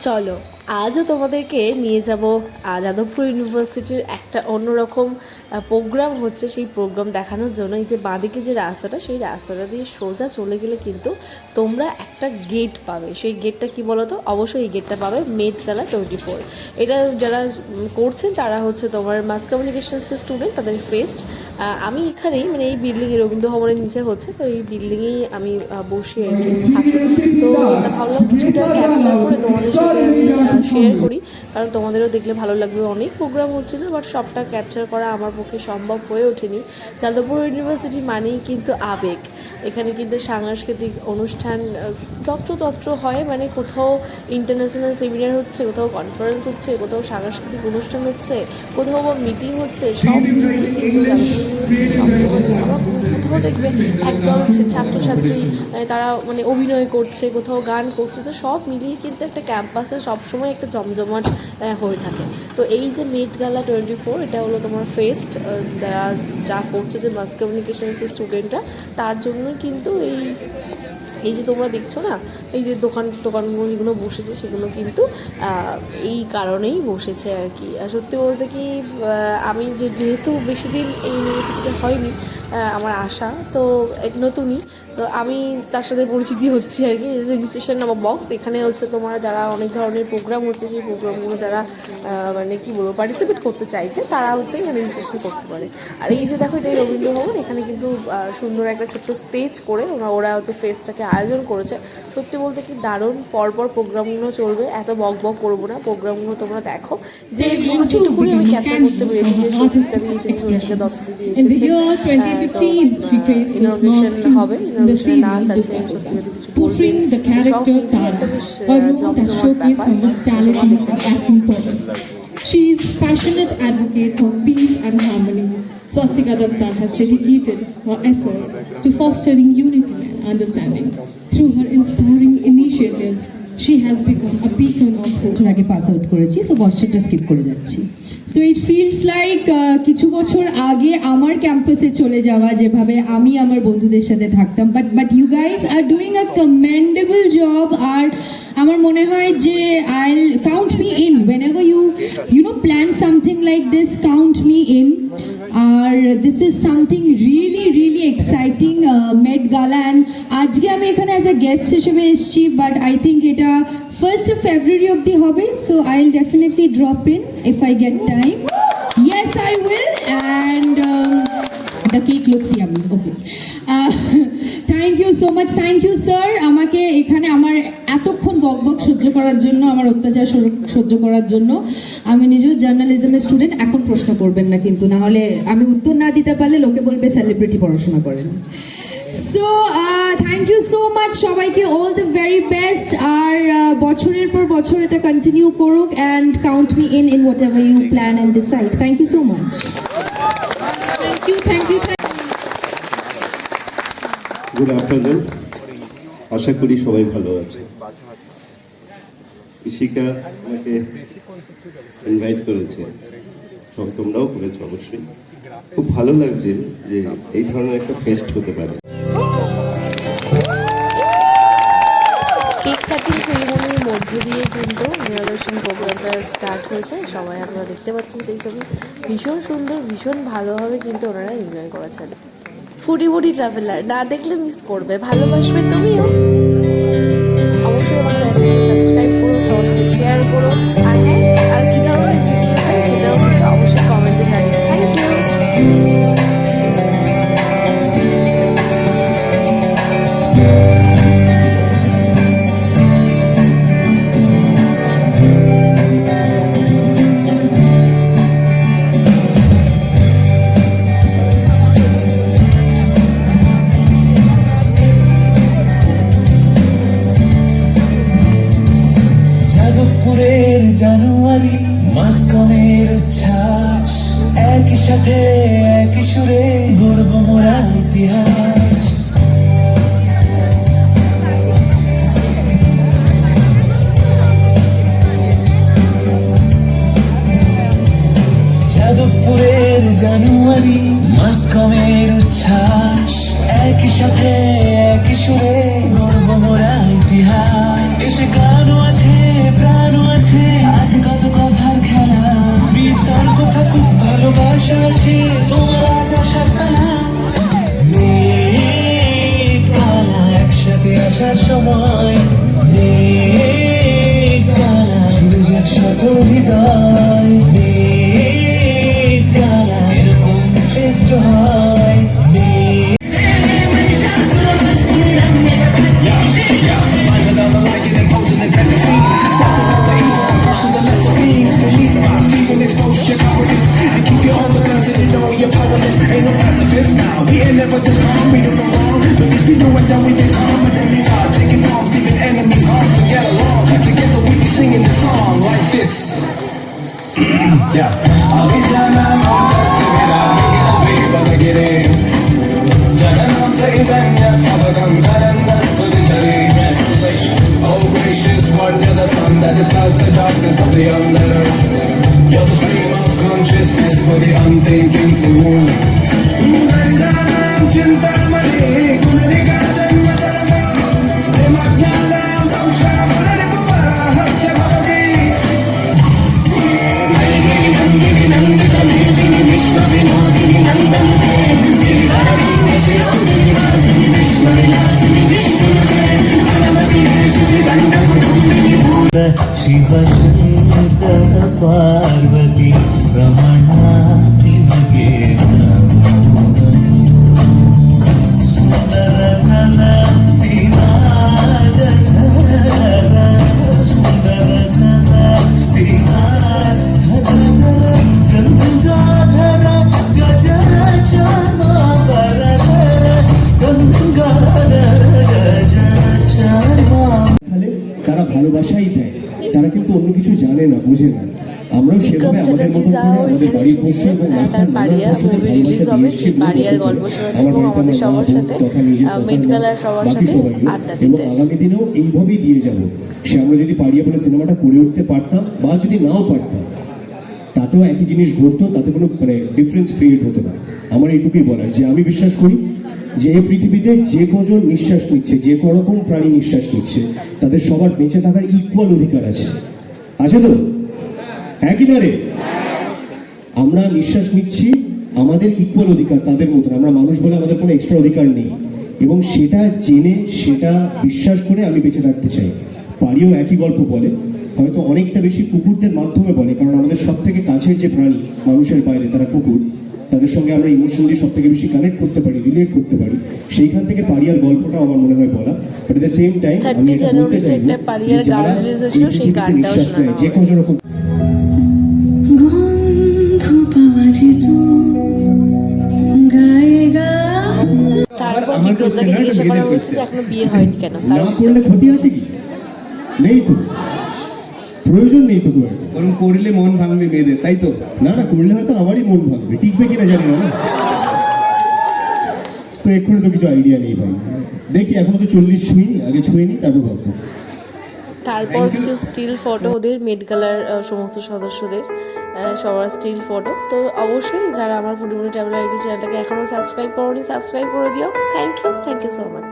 চলো। আজও তোমাদেরকে নিয়ে যাব যাদবপুর ইউনিভার্সিটির একটা অন্যরকম প্রোগ্রাম হচ্ছে সেই প্রোগ্রাম দেখানোর জন্য। এই যে বাঁদিকে যে রাস্তাটা, সেই রাস্তাটা দিয়ে সোজা চলে গেলে কিন্তু তোমরা একটা গেট পাবে। সেই গেটটা কি বলো তো অবশ্যই এই গেটটা পাবে মেদকালা টোয়েন্টি ফোর এটা যারা করছেন তারা হচ্ছে তোমার মাস কমিউনিকেশনসের স্টুডেন্ট তাদের ফেস্ট আমি এখানেই মানে এই বিল্ডিংয়ে রবীন্দ্র ভবনের নিচে হচ্ছে, তো এই বিল্ডিংয়েই আমি বসে আর কি থাকি। তো ভাবলাম কিছুটা ক্যাপচার করে তোমাদের সাথে শেয়ার করি। কারণ তোমাদেরও দেখলে ভালো লাগবে অনেক প্রোগ্রাম হচ্ছিল বাট সবটা ক্যাপচার করা আমার পক্ষে সম্ভব হয়ে ওঠেনি। যাদবপুর ইউনিভার্সিটি মানেই কিন্তু আবেগ। এখানে কিন্তু সাংস্কৃতিক অনুষ্ঠান আহ, যত্রতত্র হয় মানে কোথাও ইন্টারন্যাশনাল সেমিনার হচ্ছে কোথাও কনফারেন্স হচ্ছে কোথাও সাংস্কৃতিক অনুষ্ঠান হচ্ছে কোথাও বা মিটিং হচ্ছে সব কোথাও দেখবে একদল ছাত্রছাত্রী তারা মানে অভিনয় করছে কোথাও গান করছে তো সব মিলিয়ে কিন্তু একটা ক্যাম্পাসে সবসময় একটা জমজমাট হয়ে থাকে। তো এই যে মেট গালা টোয়েন্টি ফোর এটা হলো তোমার ফেস্ট যারা, যা করছে যে মাস কমিউনিকেশনসের স্টুডেন্টরা তার জন্য কিন্তু এই এই যে তোমরা দেখছ না, এই যে দোকান টোকানগুলো যেগুলো বসেছে, সেগুলো কিন্তু এই কারণেই বসেছে আর কি। সত্যি বলতে কি আমি যেহেতু বেশি দিন এই ইউনিভার্সিটিতে হয়নি আমার আশা। তো এক নতুনই। তো আমি তার সাথে পরিচিতি হচ্ছি আর কি। রেজিস্ট্রেশন নাম্বার বক্স এখানে হচ্ছে তোমার যারা অনেক ধরনের প্রোগ্রাম হচ্ছে সেই প্রোগ্রামগুলো যারা মানে কি বলব পার্টিসিপেট করতে চাইছে তারা হচ্ছে রেজিস্ট্রেশন করতে পারে। আর এই যে দেখো এটাই রবীন্দ্র ভবন এখানে কিন্তু সুন্দর একটা ছোট্ট স্টেজ করে ওরা ওরা হচ্ছে ফেস্টটাকে আয়োজন করেছে। সত্যি বলতে কি দারুণ। পরপর প্রোগ্রামগুলো চলবে। এত বক বক করব না। প্রোগ্রামগুলো তোমরা দেখো। যে যেটুকুনি আমি ক্যাপচার করতে পেরেছি যে সত্যিটা দিয়ে এসেছি সত্যিকা দত্ত দিদি এসেছে। year 2015, she this in the character Tara, a role that showcased acting. She is passionate advocate for peace and harmony. Swastika Datta has dedicated her efforts to fostering unity and understanding. Through her inspiring initiatives, she has become a beacon of hope. আগে pass out করেছি so বছরটা skip করে যাচ্ছি It feels like uh, কিছু বছর আগে আমার ক্যাম্পাসে চলে যাওয়া যেভাবে আমি আমার বন্ধুদের সাথে থাকতাম। But but you guys are doing a commendable job আর আমার মনে হয় যে I count me in whenever you you know plan something like this count me in R this is something really really exciting Met Gala and আজকে আমি এখানে as a guest হিসেবে এসেছি but I think এটা of February অবধি হবে so I will definitely drop in if I get time will. And um, the cake looks yummy. Okay. Uh, thank you so much. Thank you, sir. আমাকে এখানে আমার এতক্ষণ বকবক সহ্য করার জন্য আমার অত্যাচার সহ্য করার জন্য আমি নিজেও জার্নালিজমের স্টুডেন্ট এখন প্রশ্ন করবেন না কিন্তু না হলে আমি উত্তর না দিতে পারলে লোকে বলবে সেলিব্রিটি পড়াশোনা করেন so thank you so much সবাইকে। অল দ্য ভেরি বেস্ট আর uh, বছরের পর বছর এটা কন্টিনিউ করুক and count me in in what you plan and decide thank you so much thank you, thank you, thank good afternoon আশা করি সবাই ভালো আছে। ইশিকা আমাকে ইনভাইট করেছে। সব তোমরাও করেছ অবশ্যই। খুব ভালো লাগছে যে এই ধরনের একটা ফেস্ট হতে পারে। ইনোভেশন প্রোগ্রামটা স্টার্ট হয়েছে। সবাই আপনারা দেখতে পাচ্ছেন সেই ছবি। ভীষণ সুন্দর, ভীষণ ভালোভাবে কিন্তু ওনারা এনজয় করেছেন। ফুডি ফুডি ট্রাভেলার না দেখলে মিস করবে। ভালোবাসবে তুমিও। অবশ্যই আমার সাবস্ক্রাইব করো শেয়ার করো। আর হ্যাঁ আর জানুয়ারি মাসকমের উচ্ছ্বাস। একই সাথে একই সুরে গর্ব মোরা ইতিহাস। যাদবপুরের জানুয়ারি মাসকমের উচ্ছ্বাস। একই সাথে একই সুরে গর্ব মোরা ইতিহাস। এতে গানও আসার সময় ছুড়ে যাক শত হৃদয় এরকম শ্রেষ্ঠ হয়। Ya. Abi canan ortası Oh gracious one, the sun that is the darkness of the under. You're the stream of consciousness for the unthinking fool. না বোঝে না। আমরাও সেভাবে আমাদের মতো করে আমাদের বাড়ির পোষ্য এবং রাস্তার ভালোবাসা দিয়ে এসেছি। শোনাতে আমার এবং বাড়িতে আমার সবার মা, বোন সাথে তথা নিজের বাকি। এবং আগামী দিনেও এইভাবেই দিয়ে যাব। সে আমরা যদি পাড়িয়া বলে সিনেমাটা করে উঠতে পারতাম বা যদি নাও পারতাম তাতেও একই জিনিস ঘটতো তাতে কোনো মানে ডিফারেন্স ক্রিয়েট হতো না। আমার এইটুকুই বলার। যে আমি বিশ্বাস করি যে এই পৃথিবীতে যে কজন নিঃশ্বাস নিচ্ছে যে রকম প্রাণী নিঃশ্বাস নিচ্ছে তাদের সবার বেঁচে থাকার ইকুয়াল অধিকার আছে। আছে তো? একই না আমরা নিঃশ্বাস নিচ্ছি আমাদের ইকুয়াল অধিকার তাদের মতন। আমরা মানুষ বলে আমাদের কোনো এক্সট্রা অধিকার নেই। এবং সেটা জেনে, সেটা বিশ্বাস করে আমি বেঁচে থাকতে চাই। পারিও একই গল্প বলে, হয়তো অনেকটা বেশি কুকুরদের মাধ্যমে বলে, কারণ আমাদের সব থেকে কাছের যে প্রাণী মানুষের বাইরে তারা কুকুর। তাদের সঙ্গে আমরা ইমোশনালি সব থেকে বেশি কানেক্ট করতে পারি রিলেট করতে পারি। সেইখান থেকে পারিয়ার গল্পটা আমার মনে হয় বলা। বাট দ্য সেম টাইম আমি 30 এটা বলতে চাইব যে যারা সেই গানটাও যে হবে। রকম আমার। এখনও বিয়ে হয়নি কেন? না করলে ক্ষতি আছে কি? নেই তো। প্রয়োজন নেই তো খুব একটা। বরং করলে মন ভাঙবে মেয়েদের তাই তো? না না করলে হয়তো আমারই মন ভাঙবে। টিকবে কিনা জানি না তো এক্ষুনি তো কিছু আইডিয়া নেই ভাই। দেখি এখনও তো চল্লিশ ছুঁইনি আগে ছুঁয়ে নি তারপর ভাববো। তারপর কিছু স্টিল ফটো ওদের মেডগালার সমস্ত সদস্যদের সবার স্টিল ফটো তো অবশ্যই যারা আমার ফুডুমনি ট্রাভেলার ইউটিউব চ্যানেলটাকে এখনও সাবস্ক্রাইব করোনি সাবস্ক্রাইব করে দিও। Thank you thank you so much